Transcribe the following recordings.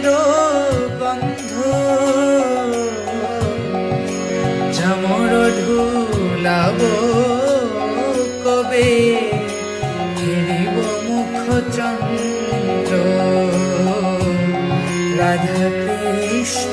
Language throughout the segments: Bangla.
প্রাণেরও গন্ধ ঝমর ঢুলাব কবে? ফিরিব মুখ চন্দ্র। রাধা কৃষ্ণ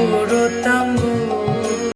পুরো